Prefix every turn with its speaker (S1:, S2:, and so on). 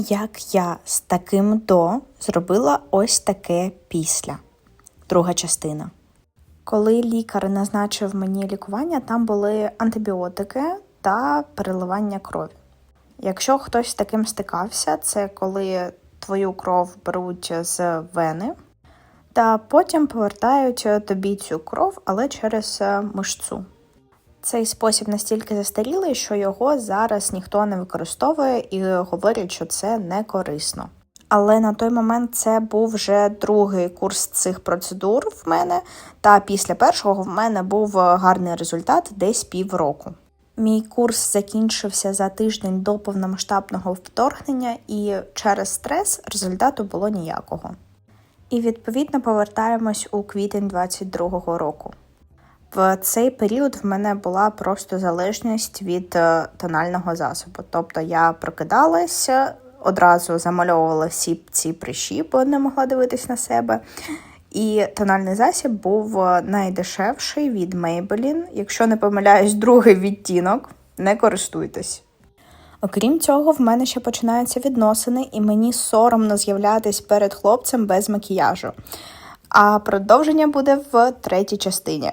S1: Як я з таким до зробила ось таке після. Друга частина. Коли лікар назначив мені лікування, там були антибіотики та переливання крові. Якщо хтось з таким стикався, це коли твою кров беруть з вени та потім повертають тобі цю кров, але через е, мишцу. Цей спосіб настільки застарілий, що його зараз ніхто не використовує і говорять, що це не корисно. Але на той момент це був вже другий курс цих процедур в мене, та після першого в мене був гарний результат десь півроку. Мій курс закінчився за тиждень до повномасштабного вторгнення, і через стрес результату було ніякого. І відповідно повертаємось у квітень 22-го року. В цей період в мене була просто залежність від е, тонального засобу. Тобто я прокидалася, одразу замальовувала всі ці прищі, бо не могла дивитись на себе. І тональний засіб був е, найдешевший від Maybelline. Якщо не помиляюсь, другий відтінок, не користуйтесь. Окрім цього, в мене ще починаються відносини, і мені соромно з'являтись перед хлопцем без макіяжу. А продовження буде в третій частині.